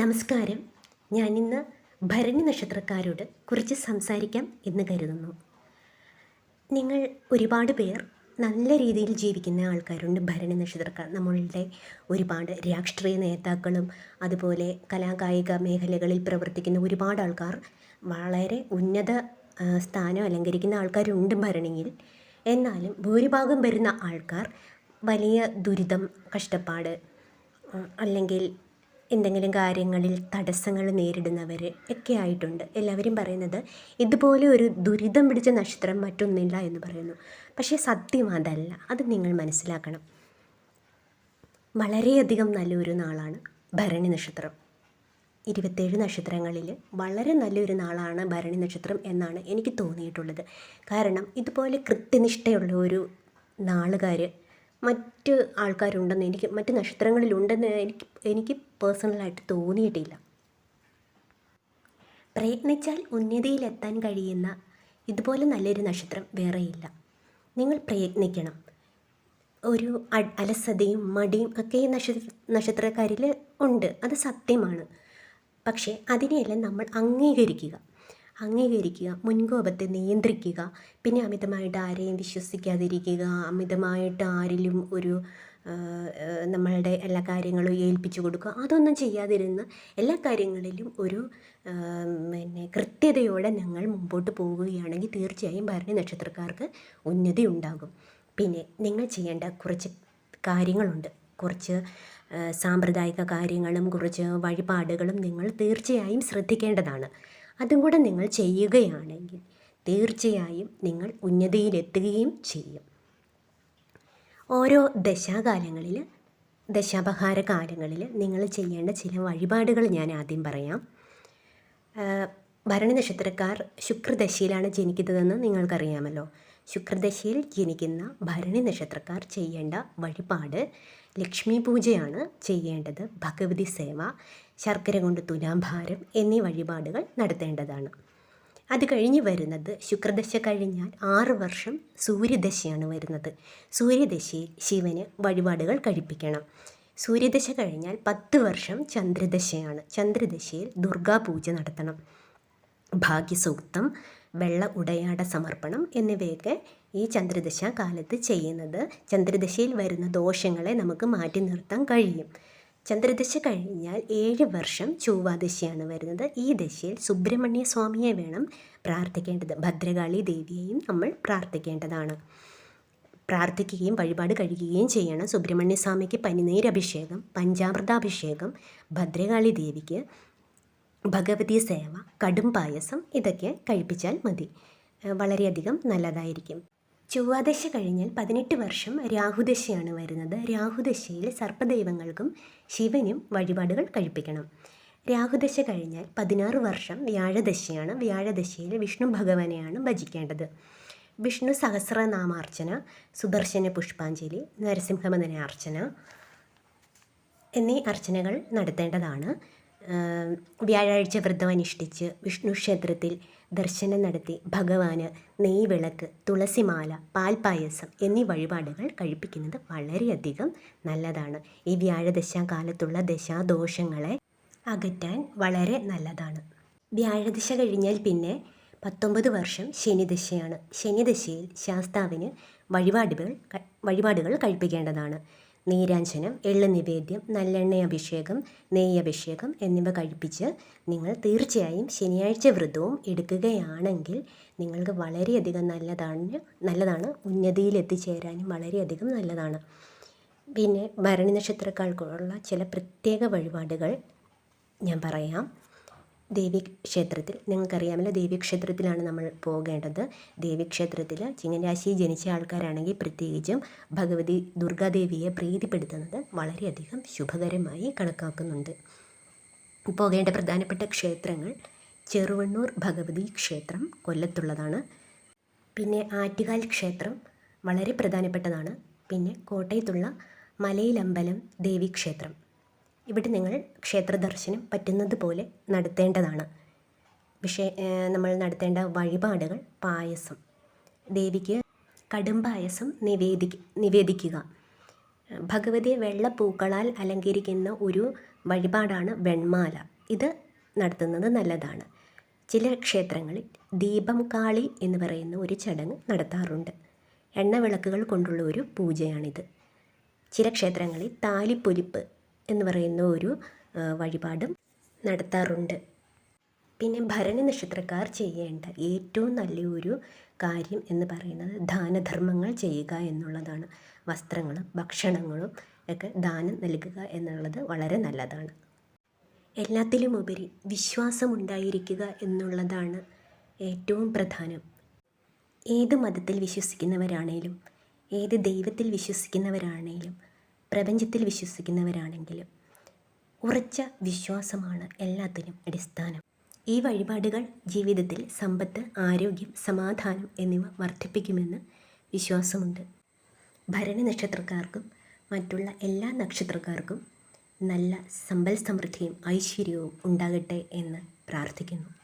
നമസ്കാരം. ഞാൻ ഇന്ന് ഭരണി നക്ഷത്രക്കാരോട് കുറിച്ച് സംസാരിക്കാം എന്ന് കരുതുന്നു. നിങ്ങൾ ഒരുപാട് പേർ നല്ല രീതിയിൽ ജീവിക്കുന്ന ആൾക്കാരുണ്ട് ഭരണി നക്ഷത്രക്കാർ. നമ്മളുടെ ഒരുപാട് രാഷ്ട്രീയ നേതാക്കളും അതുപോലെ കലാകായിക മേഖലകളിൽ പ്രവർത്തിക്കുന്ന ഒരുപാട് ആൾക്കാർ വളരെ ഉന്നത സ്ഥാനം അലങ്കരിക്കുന്ന ആൾക്കാരുണ്ട് ഭരണിയിൽ. എന്നാലും ഭൂരിഭാഗം വരുന്ന ആൾക്കാർ വലിയ ദുരിതം കഷ്ടപ്പാട് അല്ലെങ്കിൽ എന്തെങ്കിലും കാര്യങ്ങളിൽ തടസ്സങ്ങൾ നേരിടുന്നവർ ഒക്കെ ആയിട്ടുണ്ട്. എല്ലാവരും പറയുന്നത് ഇതുപോലെ ഒരു ദുരിതം പിടിച്ച നക്ഷത്രം മറ്റൊന്നില്ല എന്ന് പറയുന്നു. പക്ഷേ സത്യം അതല്ല. അത് നിങ്ങൾ മനസ്സിലാക്കണം. വളരെയധികം നല്ലൊരു നാളാണ് ഭരണി നക്ഷത്രം. ഇരുപത്തേഴ് നക്ഷത്രങ്ങളിൽ വളരെ നല്ലൊരു നാളാണ് ഭരണി നക്ഷത്രം എന്നാണ് എനിക്ക് തോന്നിയിട്ടുള്ളത്. കാരണം ഇതുപോലെ കൃത്യനിഷ്ഠയുള്ള ഒരു നാളുകാർ മറ്റ് ആൾക്കാരുണ്ടെന്ന് എനിക്ക് മറ്റ് നക്ഷത്രങ്ങളിലുണ്ടെന്ന് എനിക്ക് എനിക്ക് പേഴ്സണലായിട്ട് തോന്നിയിട്ടില്ല. പ്രയത്നിച്ചാൽ ഉന്നതിയിലെത്താൻ കഴിയുന്ന ഇതുപോലെ നല്ലൊരു നക്ഷത്രം വേറെയില്ല. നിങ്ങൾ പ്രയത്നിക്കണം. ഒരു അലസതയും മടിയും ഒക്കെ ഈ നക്ഷത്ര നക്ഷത്രക്കാരിൽ ഉണ്ട്. അത് സത്യമാണ്. പക്ഷേ അതിനെയെല്ലാം നമ്മൾ അംഗീകരിക്കുക. അംഗീകരിക്കുക മുൻകോപത്തെ നിയന്ത്രിക്കുക പിന്നെ അമിതമായിട്ട് ആരെയും വിശ്വസിക്കാതിരിക്കുക അമിതമായിട്ട് ആരിലും ഒരു നമ്മളുടെ എല്ലാ കാര്യങ്ങളും ഏൽപ്പിച്ചു കൊടുക്കുക അതൊന്നും ചെയ്യാതിരുന്ന് എല്ലാ കാര്യങ്ങളിലും ഒരു പിന്നെ കൃത്യതയോടെ ഞങ്ങൾ മുമ്പോട്ട് പോവുകയാണെങ്കിൽ തീർച്ചയായും ഭരണി നക്ഷത്രക്കാർക്ക് ഉന്നതി ഉണ്ടാകും പിന്നെ നിങ്ങൾ ചെയ്യേണ്ട കുറച്ച് കാര്യങ്ങളുണ്ട്. കുറച്ച് സാമ്പ്രദായിക കാര്യങ്ങളും കുറച്ച് വഴിപാടുകളും നിങ്ങൾ തീർച്ചയായും ശ്രദ്ധിക്കേണ്ടതാണ്. അതും കൂടെ നിങ്ങൾ ചെയ്യുകയാണെങ്കിൽ തീർച്ചയായും നിങ്ങൾ ഉന്നതിയിലെത്തുകയും ചെയ്യും. ഓരോ ദശാകാലങ്ങളിൽ ദശാപഹാര കാലങ്ങളിൽ നിങ്ങൾ ചെയ്യേണ്ട ചില വഴിപാടുകൾ ഞാൻ ആദ്യം പറയാം. ഭരണനക്ഷത്രക്കാർ ഭരണി നക്ഷത്രക്കാർ ശുക്രദശയിലാണ് ജനിക്കുന്നതെന്ന് നിങ്ങൾക്കറിയാമല്ലോ. ശുക്രദശയിൽ ജനിക്കുന്ന ഭരണി നക്ഷത്രക്കാർ ചെയ്യേണ്ട വഴിപാട് ലക്ഷ്മി പൂജയാണ് ചെയ്യേണ്ടത് ഭഗവതി സേവ ശർക്കര കൊണ്ട് തുലാഭാരം എന്നീ വഴിപാടുകൾ നടത്തേണ്ടതാണ്. അത് കഴിഞ്ഞ് വരുന്നത് ശുക്രദശ കഴിഞ്ഞാൽ ആറ് വർഷം സൂര്യദശയാണ് വരുന്നത്. സൂര്യദശയിൽ ശിവന് വഴിപാടുകൾ കഴിപ്പിക്കണം. സൂര്യദശ കഴിഞ്ഞാൽ പത്ത് വർഷം ചന്ദ്രദശയാണ്. ചന്ദ്രദശയിൽ ദുർഗാപൂജ നടത്തണം. ഭാഗ്യസൂക്തം വെള്ള ഉടയാട സമർപ്പണം എന്നിവയൊക്കെ ഈ ചന്ദ്രദശ കാലത്ത് ചെയ്യുന്നത്. ചന്ദ്രദശയിൽ വരുന്ന ദോഷങ്ങളെ നമുക്ക് മാറ്റി നിർത്താൻ കഴിയും. ചന്ദ്രദശ കഴിഞ്ഞാൽ ഏഴ് വർഷം ചൊവ്വാദശയാണ് വരുന്നത്. ഈ ദശയിൽ സുബ്രഹ്മണ്യ സ്വാമിയെ വേണം പ്രാർത്ഥിക്കേണ്ടത്. ഭദ്രകാളി ദേവിയെയും നമ്മൾ പ്രാർത്ഥിക്കേണ്ടതാണ്. പ്രാർത്ഥിക്കുകയും വഴിപാട് കഴിക്കുകയും ചെയ്യണം. സുബ്രഹ്മണ്യ സ്വാമിക്ക് പനിനീരഭിഷേകം പഞ്ചാമൃതാഭിഷേകം ഭദ്രകാളി ദേവിക്ക് ഭഗവതി സേവ കടും പായസം ഇതൊക്കെ കഴിപ്പിച്ചാൽ മതി. വളരെയധികം നല്ലതായിരിക്കും. ചൊവ്വാദശ കഴിഞ്ഞാൽ പതിനെട്ട് വർഷം രാഹുദശയാണ് വരുന്നത്. രാഹുദശയിൽ സർപ്പദൈവങ്ങൾക്കും ശിവനും വഴിപാടുകൾ കഴിപ്പിക്കണം. രാഹുദശ കഴിഞ്ഞാൽ പതിനാറ് വർഷം വ്യാഴദശയാണ്. വ്യാഴദശയിൽ വിഷ്ണു ഭഗവാനെയാണ് ഭജിക്കേണ്ടത്. വിഷ്ണു സഹസ്രനാമാർച്ചന സുദർശന പുഷ്പാഞ്ജലി നരസിംഹമനാർച്ചന എന്നീ അർച്ചനകൾ നടത്തേണ്ടതാണ്. വ്യാഴാഴ്ച വ്രതം അനുഷ്ഠിച്ച് വിഷ്ണു ക്ഷേത്രത്തിൽ ദർശനം നടത്തി ഭഗവാന് നെയ്വിളക്ക് തുളസിമാല പാൽപായസം എന്നീ വഴിപാടുകൾ കഴിപ്പിക്കുന്നത് വളരെയധികം നല്ലതാണ്. ഈ വ്യാഴദശ കാലത്തുള്ള ദശാദോഷങ്ങളെ അകറ്റാൻ വളരെ നല്ലതാണ്. വ്യാഴദശ കഴിഞ്ഞാൽ പിന്നെ പത്തൊമ്പത് വർഷം ശനിദശയാണ്. ശനിദശയിൽ ശാസ്താവിന് വഴിപാടുകൾ വഴിപാടുകൾ കഴിപ്പിക്കേണ്ടതാണ്. നീരാഞ്ജനം എള്ള് നിവേദ്യം നല്ലെണ്ണ അഭിഷേകം നെയ്യ് അഭിഷേകം എന്നിവ കഴിപ്പിച്ച് നിങ്ങൾ തീർച്ചയായും ശനിയാഴ്ച വ്രതവും എടുക്കുകയാണെങ്കിൽ നിങ്ങൾക്ക് വളരെയധികം നല്ലതാണ് നല്ലതാണ്. ഉന്നതിയിൽ എത്തിച്ചേരാനും വളരെയധികം നല്ലതാണ്. പിന്നെ ഭരണി നക്ഷത്രക്കാർക്കുള്ള ചില പ്രത്യേക വഴിപാടുകൾ ഞാൻ പറയാം. ദേവി ക്ഷേത്രത്തിൽ നിങ്ങൾക്കറിയാമല്ലോ ദേവി ക്ഷേത്രത്തിലാണ് നമ്മൾ പോകേണ്ടത്. ദേവി ക്ഷേത്രത്തിൽ ചിങ്ങരാശി ജനിച്ച ആൾക്കാരാണെങ്കിൽ പ്രത്യേകിച്ചും ഭഗവതി ദുർഗാദേവിയെ പ്രീതിപ്പെടുത്തുന്നത് വളരെയധികം ശുഭകരമായി കണക്കാക്കുന്നുണ്ട്. പോകേണ്ട പ്രധാനപ്പെട്ട ക്ഷേത്രങ്ങൾ ചെറുവണ്ണൂർ ഭഗവതി ക്ഷേത്രം കൊല്ലത്തുള്ളതാണ്. പിന്നെ ആറ്റുകാൽ ക്ഷേത്രം വളരെ പ്രധാനപ്പെട്ടതാണ്. പിന്നെ കോട്ടയത്തുള്ള മലയിലമ്പലം ദേവീക്ഷേത്രം ഇവിടെ നിങ്ങൾ ക്ഷേത്ര ദർശനം പറ്റുന്നത് പോലെ നടത്തേണ്ടതാണ്. വിഷയ നമ്മൾ നടത്തേണ്ട വഴിപാടുകൾ പായസം. ദേവിക്ക് കടുംപായസം നിവേദി നിവേദിക്കുക. ഭഗവതിയെ വെള്ളപ്പൂക്കളാൽ അലങ്കരിക്കുന്ന ഒരു വഴിപാടാണ് വെൺമാല. ഇത് നടത്തുന്നത് നല്ലതാണ്. ചില ക്ഷേത്രങ്ങളിൽ ദീപം കാളി എന്ന് പറയുന്ന ഒരു ചടങ്ങ് നടത്താറുണ്ട്. എണ്ണവിളക്കുകൾ കൊണ്ടുള്ള ഒരു പൂജയാണിത്. ചില ക്ഷേത്രങ്ങളിൽ താലിപ്പൊലിപ്പ് എന്ന് പറയുന്ന ഒരു വഴിപാടും നടത്താറുണ്ട്. പിന്നെ ഭരണി നക്ഷത്രക്കാർ ചെയ്യേണ്ട ഏറ്റവും നല്ലൊരു കാര്യം എന്ന് പറയുന്നത് ദാനധർമ്മങ്ങൾ ചെയ്യുക എന്നുള്ളതാണ്. വസ്ത്രങ്ങളും ഭക്ഷണങ്ങളും ഒക്കെ ദാനം നൽകുക എന്നുള്ളത് വളരെ നല്ലതാണ്. എല്ലാത്തിലുമുപരി വിശ്വാസമുണ്ടായിരിക്കുക എന്നുള്ളതാണ് ഏറ്റവും പ്രധാനം. ഏത് മതത്തിൽ വിശ്വസിക്കുന്നവരാണേലും ഏത് ദൈവത്തിൽ വിശ്വസിക്കുന്നവരാണേലും പ്രപഞ്ചത്തിൽ വിശ്വസിക്കുന്നവരാണെങ്കിലും ഉറച്ച വിശ്വാസമാണ് എല്ലാത്തിനും അടിസ്ഥാനം. ഈ വഴിപാടുകൾ ജീവിതത്തിൽ സമ്പത്ത് ആരോഗ്യം സമാധാനം എന്നിവ വർദ്ധിപ്പിക്കുമെന്ന് വിശ്വാസമുണ്ട്. ഭരണി നക്ഷത്രക്കാർക്കും മറ്റുള്ള എല്ലാ നക്ഷത്രക്കാർക്കും നല്ല സമ്പൽ സമൃദ്ധിയും ഐശ്വര്യവും ഉണ്ടാകട്ടെ എന്ന് പ്രാർത്ഥിക്കുന്നു.